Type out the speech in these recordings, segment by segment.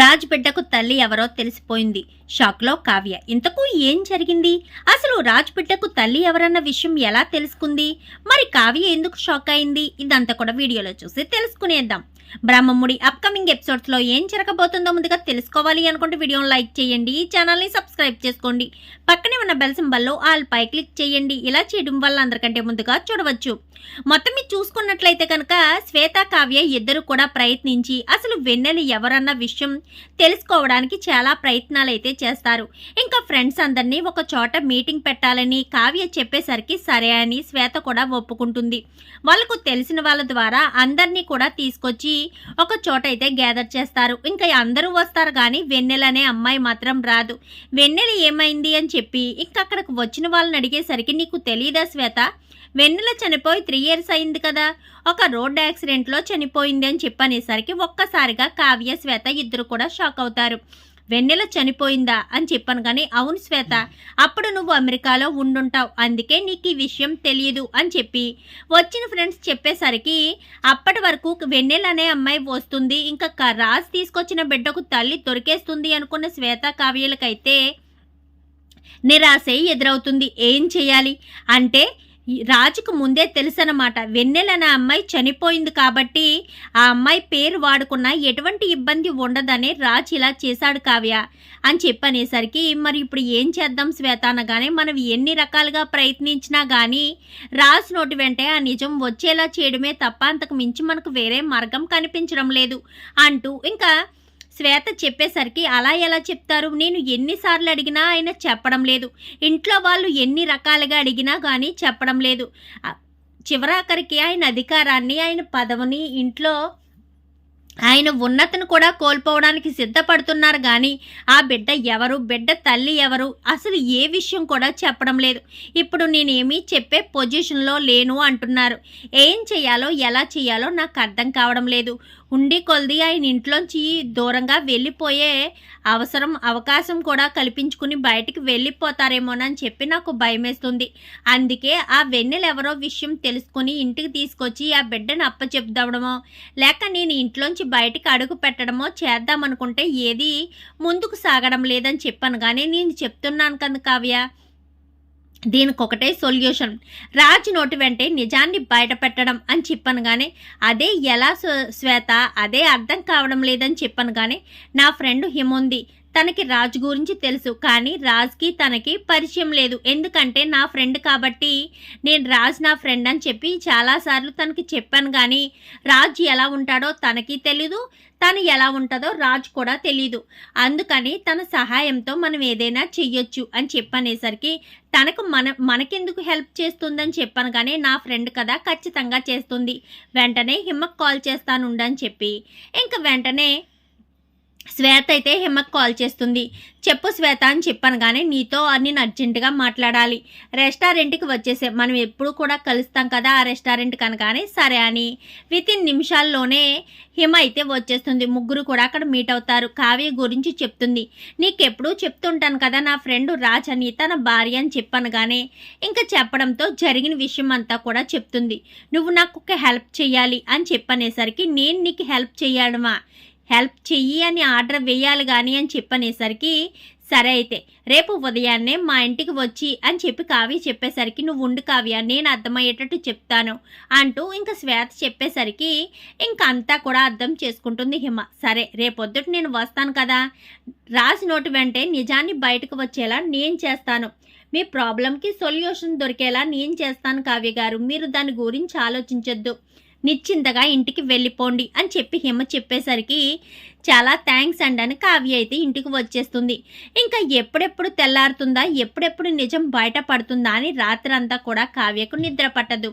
రాజ్ బిడ్డకు తల్లి ఎవరో తెలిసిపోయింది. షాక్లో కావ్య ఇంతకు ఏం జరిగింది? అసలు రాజ్ బిడ్డకు తల్లి ఎవరన్న విషయం ఎలా తెలుసుకుంది? మరి కావ్య ఎందుకు షాక్ అయింది? ఇదంతా కూడా వీడియోలో చూసి తెలుసుకునేద్దాం. బ్రహ్మముడి అప్కమింగ్ ఎపిసోడ్స్లో ఏం జరగబోతుందో ముందుగా తెలుసుకోవాలి అనుకుంటే వీడియోని లైక్ చేయండి ఈ సబ్స్క్రైబ్ చేసుకోండి. పక్కనే ఉన్న బెల్ సింబల్లో ఆల్ పై క్లిక్ చేయండి. ఇలా చేయడం వల్ల అందరికంటే ముందుగా చూడవచ్చు. మొత్తం మీరు చూసుకున్నట్లయితే కనుక శ్వేత కావ్య ఇద్దరు కూడా ప్రయత్నించి అసలు వెన్నెల ఎవరన్న విషయం తెలుసుకోవడానికి చాలా ప్రయత్నాలు అయితే చేస్తారు. ఇంకా ఫ్రెండ్స్ అందరినీ ఒక చోట మీటింగ్ పెట్టాలని కావ్య చెప్పేసరికి సరే అని శ్వేత కూడా ఒప్పుకుంటుంది. వాళ్ళకు తెలిసిన వాళ్ళ ద్వారా అందరినీ కూడా తీసుకొచ్చి ఒక చోట అయితే గ్యాదర్ చేస్తారు. ఇంకా అందరూ వస్తారు కానీ వెన్నెల అనే అమ్మాయి మాత్రం రాదు. వెన్నెల ఏమైంది అని చెప్పి ఇంకా అక్కడికి వచ్చిన వాళ్ళని అడిగేసరికి నీకు తెలియదా శ్వేత? వెన్నెల చనిపోయి త్రీ ఇయర్స్ అయింది కదా. ఒక రోడ్ యాక్సిడెంట్లో చనిపోయింది అని చెప్పనేసరికి ఒక్కసారిగా కావ్య శ్వేత ఇద్దరు కూడా షాక్ అవుతారు. వెన్నెల చనిపోయిందా అని చెప్పాను కానీ అవును శ్వేత అప్పుడు నువ్వు అమెరికాలో ఉండుంటావు. అందుకే నీకు ఈ విషయం తెలియదు అని చెప్పి వచ్చిన ఫ్రెండ్స్ చెప్పేసరికి అప్పటి వరకు వెన్నెల అనే అమ్మాయి వస్తుంది ఇంకా క- రాజ్ తీసుకొచ్చిన బిడ్డకు తల్లి దొరికేస్తుంది అనుకున్న శ్వేత కావ్యలకైతే నిరాశ ఎదురవుతుంది. ఏం చేయాలి? అంటే రాజుకు ముందే తెలుసనమాట వెన్నెలనే అమ్మాయి చనిపోయింది కాబట్టి ఆ అమ్మాయి పేరు వాడుకున్నా ఎటువంటి ఇబ్బంది ఉండదని రాజు ఇలా చేశాడు కావ్య అని చెప్పనేసరికి మరి ఇప్పుడు ఏం చేద్దాం శ్వేత? అనగానే మనం ఎన్ని రకాలుగా ప్రయత్నించినా కానీ రాజు నోటి వెంటే ఆ నిజం వచ్చేలా చేయడమే తప్ప అంతకు మించి మనకు వేరే మార్గం కనిపించడం లేదు అంటూ ఇంకా శ్వేత చెప్పేసరికి అలా ఎలా చెప్తారు? నేను ఎన్నిసార్లు అడిగినా ఆయన చెప్పడం లేదు. ఇంట్లో వాళ్ళు ఎన్ని రకాలుగా అడిగినా కానీ చెప్పడం లేదు. చివరాఖరికి ఆయన అధికారాన్ని ఆయన పదవిని ఇంట్లో ఆయన ఉన్నతను కూడా కోల్పోవడానికి సిద్ధపడుతున్నారు కానీ ఆ బిడ్డ ఎవరు? బిడ్డ తల్లి ఎవరు? అసలు ఏ విషయం కూడా చెప్పడం లేదు. ఇప్పుడు నేనేమీ చెప్పే పొజిషన్లో లేను అంటున్నారు. ఏం చేయాలో ఎలా చేయాలో నాకు అర్థం కావడం లేదు. ఉండి కొలది ఆయన ఇంట్లోంచి దూరంగా వెళ్ళిపోయే అవసరం అవకాశం కూడా కల్పించుకుని బయటికి వెళ్ళిపోతారేమోనని చెప్పి నాకు భయమేస్తుంది. అందుకే ఆ వెన్నెల ఎవరో విషయం తెలుసుకుని ఇంటికి తీసుకొచ్చి ఆ బిడ్డను అప్పచెప్దామో లేక నేను ఇంట్లోంచి బయటికి అడుగు పెట్టడమో చేద్దామనుకుంటే ఏది ముందుకు సాగడం లేదని చెప్పాను. కానీ నేను చెప్తున్నాను కదా కావ్య దీనికి ఒకటే సొల్యూషన్. రాజు నోటి వెంటే నిజాన్ని బయటపెట్టడం అని చెప్పాను కానీ అదే ఎలా శ్వేత అదే అర్థం కావడం లేదని చెప్పాను కానీ నా ఫ్రెండ్ హిముంది. తనకి రాజు గురించి తెలుసు కానీ రాజ్కి తనకి పరిచయం లేదు. ఎందుకంటే నా ఫ్రెండ్ కాబట్టి నేను రాజ్ నా ఫ్రెండ్ అని చెప్పి చాలాసార్లు తనకి చెప్పాను కానీ రాజ్ ఎలా ఉంటాడో తనకి తెలీదు తను ఎలా ఉంటుందో రాజ్ కూడా తెలీదు. అందుకని తన సహాయంతో మనం ఏదైనా చెయ్యొచ్చు అని చెప్పనేసరికి తనకు మన మనకెందుకు హెల్ప్ చేస్తుందని చెప్పాను కానీ నా ఫ్రెండ్ కదా ఖచ్చితంగా చేస్తుంది. వెంటనే హిమ్మకు కాల్ చేస్తానుండని చెప్పి ఇంకా వెంటనే శ్వేత అయితే హిమ్మకు కాల్ చేస్తుంది. చెప్పు శ్వేత అని చెప్పాను కానీ నీతో నేను అర్జెంటుగా మాట్లాడాలి. రెస్టారెంట్కి వచ్చేసే మనం ఎప్పుడు కూడా కలుస్తాం కదా ఆ రెస్టారెంట్ కనుకనే సరే అని. విత్ ఇన్ నిమిషాల్లోనే హిమ అయితే వచ్చేస్తుంది. ముగ్గురు కూడా అక్కడ మీట్ అవుతారు. కావ్య గురించి చెప్తుంది. నీకెప్పుడు చెప్తుంటాను కదా నా ఫ్రెండ్ రాజ్ అని తన భార్య అని చెప్పాను కానీ ఇంకా చెప్పడంతో జరిగిన విషయం అంతా కూడా చెప్తుంది. నువ్వు నాకు ఒక హెల్ప్ చేయాలి అని చెప్పనేసరికి నేను నీకు హెల్ప్ చేయడమా హెల్ప్ చెయ్యి అని ఆర్డర్ వేయాలి కానీ అని చెప్పనేసరికి సరే అయితే రేపు ఉదయాన్నే మా ఇంటికి వచ్చి అని చెప్పి కావ్య చెప్పేసరికి నువ్వు ఉండు కావ్య నేను అర్థమయ్యేటట్టు చెప్తాను అంటూ ఇంకా శ్వేత చెప్పేసరికి ఇంకంతా అంతా కూడా అర్థం చేసుకుంటుంది హిమ. సరే రేపొద్దుట నేను వస్తాను కదా. రాసి నోటి వెంటే నిజాన్ని బయటకు వచ్చేలా నేను చేస్తాను. మీ ప్రాబ్లంకి సొల్యూషన్ దొరికేలా నేను చేస్తాను కావ్య గారు. మీరు దాని గురించి ఆలోచించొద్దు. నిశ్చింతగా ఇంటికి వెళ్ళిపోండి అని చెప్పి హిమ చెప్పేసరికి చాలా థ్యాంక్స్ అండి అని కావ్య అయితే ఇంటికి వచ్చేస్తుంది. ఇంకా ఎప్పుడెప్పుడు తెల్లారుతుందా ఎప్పుడెప్పుడు నిజం బయటపడుతుందా అని రాత్రి అంతా కూడా కావ్యకు నిద్ర పట్టదు.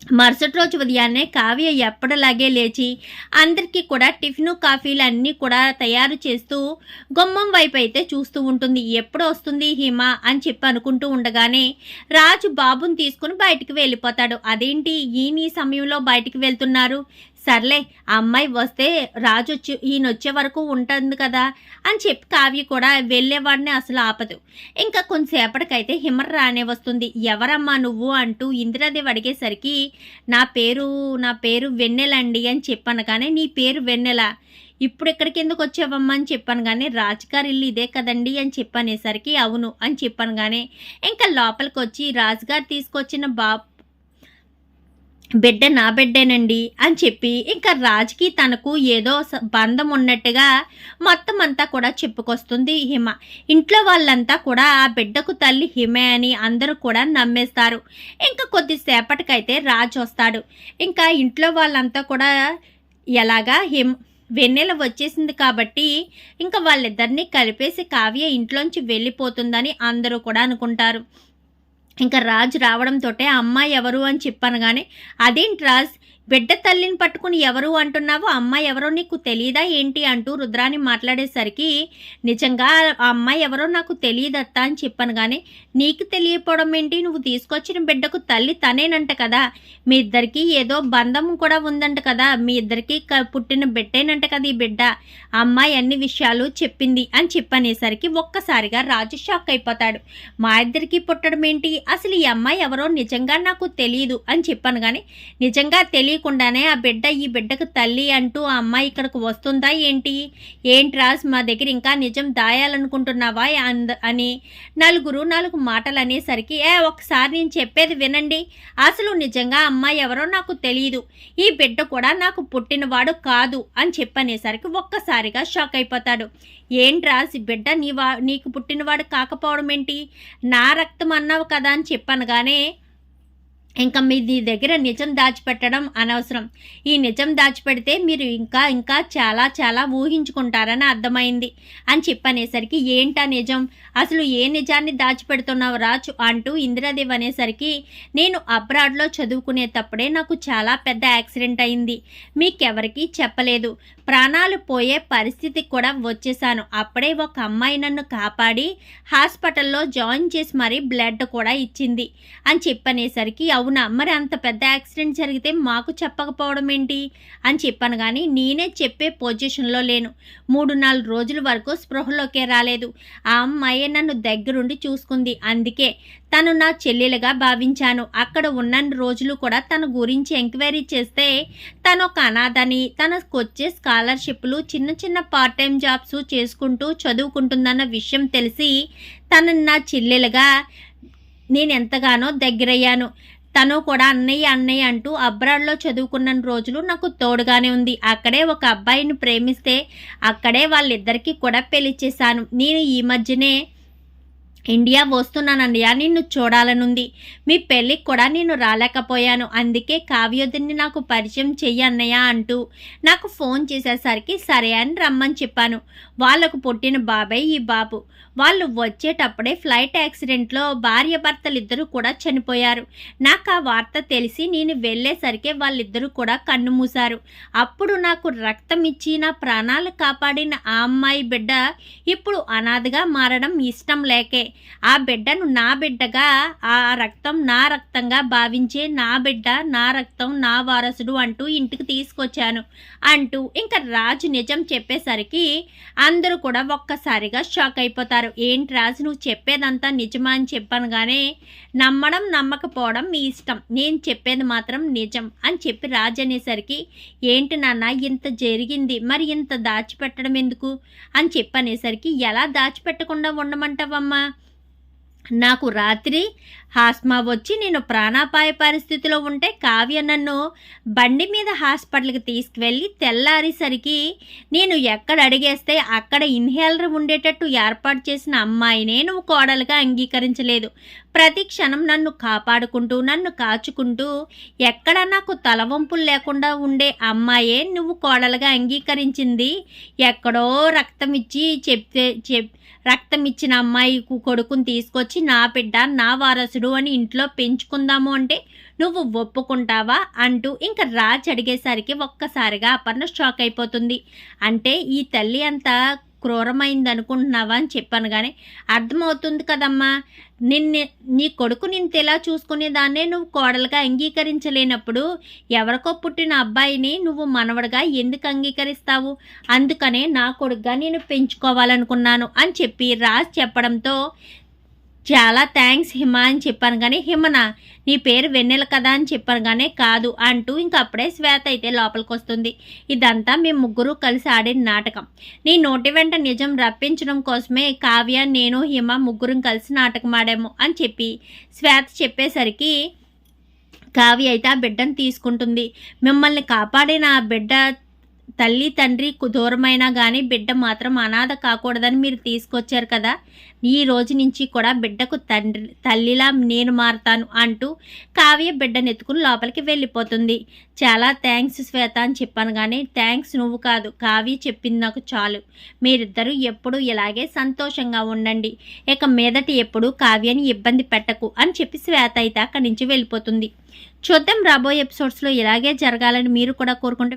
మరుసటి రోజు ఉదయాన్నే కావ్య ఎప్పటిలాగే లేచి అందరికీ కూడా టిఫిన్ కాఫీలు అన్నీ కూడా తయారు చేస్తూ గుమ్మం వైపు అయితే చూస్తూ ఉంటుంది. ఎప్పుడు వస్తుంది హిమ అని చెప్పి అనుకుంటూ ఉండగానే రాజు బాబుని తీసుకుని బయటికి వెళ్ళిపోతాడు. అదేంటి? ఈయన ఈ సమయంలో బయటికి వెళ్తున్నారు. సర్లే ఆ అమ్మాయి వస్తే రాజు వచ్చి ఈయన వచ్చే వరకు ఉంటుంది కదా అని చెప్పి కావ్య కూడా వెళ్ళేవాడిని అసలు ఆపదు. ఇంకా కొంతసేపటికైతే హిమర్ రానే వస్తుంది. ఎవరమ్మా నువ్వు అంటూ ఇందిరాదేవి అడిగేసరికి నా పేరు నా పేరు వెన్నెలండి అని చెప్పాను కానీ నీ పేరు వెన్నెల. ఇప్పుడు ఎక్కడికి ఎందుకు వచ్చావమ్మా అని చెప్పాను కానీ రాజుగారి ఇల్లు ఇదే కదండి అని చెప్పనేసరికి అవును అని చెప్పాను కానీ ఇంకా లోపలికి వచ్చి రాజుగారు తీసుకొచ్చిన బా బిడ్డ నా బిడ్డేనండి అని చెప్పి ఇంకా రాజుకి తనకు ఏదో బంధం ఉన్నట్టుగా మొత్తం అంతా కూడా చెప్పుకొస్తుంది హిమ. ఇంట్లో వాళ్ళంతా కూడా ఆ బిడ్డకు తల్లి హిమే అని అందరూ కూడా నమ్మేస్తారు. ఇంకా కొద్దిసేపటికైతే రాజు వస్తాడు. ఇంకా ఇంట్లో వాళ్ళంతా కూడా ఎలాగా హిమ వెన్నెల వచ్చేసింది కాబట్టి ఇంకా వాళ్ళిద్దరినీ కలిపేసి కావ్య ఇంట్లోంచి వెళ్ళిపోతుందని అందరూ కూడా అనుకుంటారు. ఇంకా రాజు రావడంతో అమ్మాయి ఎవరు అని చెప్పాను కానీ అదేంటి రాజ్? బిడ్డ తల్లిని పట్టుకుని ఎవరు అంటున్నావు అమ్మాయి ఎవరో నీకు తెలియదా ఏంటి అంటూ రుద్రాని మాట్లాడేసరికి నిజంగా ఆ అమ్మాయి ఎవరో నాకు తెలియదత్తా అని చెప్పాను కానీ నీకు తెలియపోవడం ఏంటి? నువ్వు తీసుకొచ్చిన బిడ్డకు తల్లి తనేనంట కదా. మీ ఇద్దరికి ఏదో బంధం కూడా ఉందంట కదా. మీ ఇద్దరికి పుట్టిన బిడ్డేనంట కదా ఈ బిడ్డ. అమ్మాయి అన్ని విషయాలు చెప్పింది అని చెప్పనేసరికి ఒక్కసారిగా రాజు షాక్ అయిపోతాడు. మా ఇద్దరికి పుట్టడం ఏంటి? అసలు ఈ అమ్మాయి ఎవరో నిజంగా నాకు తెలియదు అని చెప్పాను కానీ నిజంగా తెలియకుండానే ఆ బిడ్డ ఈ బిడ్డకు తల్లి అంటూ ఆ అమ్మాయి ఇక్కడికి వస్తుందా ఏంటి? ఏంటి రాజ్ మా దగ్గర ఇంకా నిజం దాయాలనుకుంటున్నావా అంద అని నలుగురు నాలుగు మాటలు అనేసరికి ఏ ఒకసారి నేను చెప్పేది వినండి. అసలు నిజంగా అమ్మాయి ఎవరో నాకు తెలియదు ఈ బిడ్డ కూడా నాకు పుట్టినవాడు కాదు. అని చెప్పనేసరికి ఒక్కసారిగా షాక్ అయిపోతాడు. ఏంటి రాజ్ ఈ బిడ్డ నీ వా నీకు పుట్టినవాడు కాకపోవడం ఏంటి? నా రక్తం అన్నావు కదా అని చెప్పనగానే కానీ ఇంకా మీ దగ్గర నిజం దాచిపెట్టడం అనవసరం. ఈ నిజం దాచిపెడితే మీరు ఇంకా ఇంకా చాలా చాలా ఊహించుకుంటారని అర్థమైంది. అని చెప్పనేసరికి ఏంటా నిజం? అసలు ఏ నిజాన్ని దాచిపెడుతున్నావు రాజు? అంటూ ఇందిరాదేవి అనేసరికి నేను అబ్రాడ్లో చదువుకునేటప్పుడే నాకు చాలా పెద్ద యాక్సిడెంట్ అయింది. మీకెవరికీ చెప్పలేదు. ప్రాణాలు పోయే పరిస్థితికి కూడా వచ్చేసాను అప్పుడే ఒక అమ్మాయి నన్ను కాపాడి హాస్పిటల్లో జాయిన్ చేసి మరీ బ్లడ్ కూడా ఇచ్చింది. అని చెప్పనేసరికి అవును మరి అంత పెద్ద యాక్సిడెంట్ జరిగితే మాకు చెప్పకపోవడం ఏంటి? అని చెప్పాను కానీ నేనే చెప్పే పొజిషన్లో లేను. మూడు నాలుగు రోజుల వరకు స్పృహలోకే రాలేదు. ఆ అమ్మాయి నన్ను దగ్గరుండి చూసుకుంది. అందుకే తను నా చెల్లెలుగా భావించాను. అక్కడ ఉన్న రోజులు కూడా తన గురించి ఎంక్వైరీ చేస్తే తను ఒక అనాథని తనకు వచ్చే స్కాలర్షిప్లు చిన్న చిన్న పార్ట్ టైం జాబ్స్ చేసుకుంటూ చదువుకుంటుందన్న విషయం తెలిసి తను నా చెల్లెలుగా నేను ఎంతగానో దగ్గరయ్యాను. తను కూడా అన్నయ్య అన్నయ్య అంటూ అబ్రాడ్లో చదువుకున్న రోజులు నాకు తోడుగానే ఉంది. అక్కడే ఒక అబ్బాయిని ప్రేమిస్తే అక్కడే వాళ్ళిద్దరికీ కూడా పెళ్ళి చేశాను. నేను ఈ మధ్యనే ఇండియా వస్తున్నానన్నయ్య నిన్ను చూడాలనుంది. మీ పెళ్ళికి కూడా నేను రాలేకపోయాను. అందుకే కావ్యోదిని నాకు పరిచయం చెయ్యి అన్నయ్య అంటూ నాకు ఫోన్ చేసేసరికి సరే అని రమ్మని చెప్పాను. వాళ్ళకు పుట్టిన బాబాయ్ ఈ బాబు. వాళ్ళు వచ్చేటప్పుడే ఫ్లైట్ యాక్సిడెంట్లో భార్య భర్తలిద్దరూ ఇద్దరు కూడా చనిపోయారు. నాకు ఆ వార్త తెలిసి నేను వెళ్ళేసరికి వాళ్ళిద్దరూ కూడా కన్ను మూశారు. అప్పుడు నాకు రక్తం ఇచ్చి నా ప్రాణాలు కాపాడిన ఆ అమ్మాయి బిడ్డ ఇప్పుడు అనాథగా మారడం ఇష్టం లేకే. ఆ బిడ్డను నా బిడ్డగా ఆ రక్తం నా రక్తంగా భావించే నా బిడ్డ నా రక్తం నా వారసుడు అంటూ ఇంటికి తీసుకొచ్చాను అంటూ ఇంకా రాజు నిజం చెప్పేసరికి అందరూ కూడా ఒక్కసారిగా షాక్ అయిపోతారు. ఏంటి రాజు నువ్వు చెప్పేదంతా నిజమా అని చెప్పాను కానీ నమ్మడం నమ్మకపోవడం మీ ఇష్టం. నేను చెప్పేది మాత్రం నిజం అని చెప్పి రాజు అనేసరికి ఏంటి నాన్న ఇంత జరిగింది. మరి ఇంత దాచిపెట్టడం ఎందుకు? అని చెప్పనేసరికి ఎలా దాచిపెట్టకుండా ఉండమంటావమ్మా? నాకు రాత్రి హాస్మా వచ్చి నేను ప్రాణాపాయ పరిస్థితిలో ఉంటే కావ్య నన్ను బండి మీద హాస్పిటల్కి తీసుకువెళ్ళి తెల్లారేసరికి నేను ఎక్కడ అడిగేస్తే అక్కడ ఇన్హేలర్ ఉండేటట్టు ఏర్పాటు చేసిన అమ్మాయినే నువ్వు కోడలుగా అంగీకరించలేదు. ప్రతి క్షణం నన్ను కాపాడుకుంటూ నన్ను కాచుకుంటూ ఎక్కడ నాకు తలవంపులు లేకుండా ఉండే అమ్మాయే నువ్వు కోడలుగా అంగీకరించింది. ఎక్కడో రక్తం ఇచ్చి చెప్తే చెప్ రక్తం ఇచ్చిన అమ్మాయి కొడుకుని తీసుకొచ్చి నా బిడ్డ నా వారసుడు అని ఇంట్లో పెంచుకుందాము అంటే నువ్వు ఒప్పుకుంటావా అంటూ ఇంకా రాజ్ అడిగేసరికి ఒక్కసారిగా అపర్ణ షాక్ అయిపోతుంది. అంటే ఈ తల్లి అంతా క్రూరమైంది అనుకుంటున్నావా అని చెప్పాను కానీ అర్థమవుతుంది కదమ్మా. నిన్ను నీ కొడుకు నిన్ను ఎలా చూసుకునేదాన్నే నువ్వు కోడలుగా అంగీకరించలేనప్పుడు ఎవరికో పుట్టిన అబ్బాయిని నువ్వు మనవడిగా ఎందుకు అంగీకరిస్తావు? అందుకనే నా కొడుకుగా నేను పెంచుకోవాలనుకున్నాను అని చెప్పి రాజ్ చెప్పడంతో చాలా థ్యాంక్స్ హిమ అని చెప్పాను కానీ హిమనా నీ పేరు వెన్నెల కదా అని చెప్పాను కానీ కాదు అంటూ ఇంక అప్పుడే శ్వేత అయితే లోపలికి వస్తుంది. ఇదంతా మేము ముగ్గురు కలిసి ఆడిన నాటకం. నీ నోటి వెంట నిజం రప్పించడం కోసమే కావ్య నేను హిమ ముగ్గురం కలిసి నాటకం ఆడాము అని చెప్పి శ్వేత చెప్పేసరికి కావ్య అయితే ఆ బిడ్డను తీసుకుంటుంది. మిమ్మల్ని కాపాడిన ఆ బిడ్డ తల్లి తండ్రి దూరమైనా కానీ బిడ్డ మాత్రం అనాథ కాకూడదని మీరు తీసుకొచ్చారు కదా. ఈ రోజు నుంచి కూడా బిడ్డకు తండ్రి తల్లిలా నేను మారుతాను అంటూ కావ్య బిడ్డను ఎత్తుకుని లోపలికి వెళ్ళిపోతుంది. చాలా థ్యాంక్స్ శ్వేత అని చెప్పాను కానీ థ్యాంక్స్ నువ్వు కాదు కావ్య చెప్పింది నాకు చాలు. మీరిద్దరూ ఎప్పుడూ ఇలాగే సంతోషంగా ఉండండి. ఇక మీదటి ఎప్పుడు కావ్యని ఇబ్బంది పెట్టకు అని చెప్పి శ్వేత అయితే అక్కడి నుంచి వెళ్ళిపోతుంది. చూద్దాం రాబోయే ఎపిసోడ్స్లో ఇలాగే జరగాలని మీరు కూడా కోరుకుంటే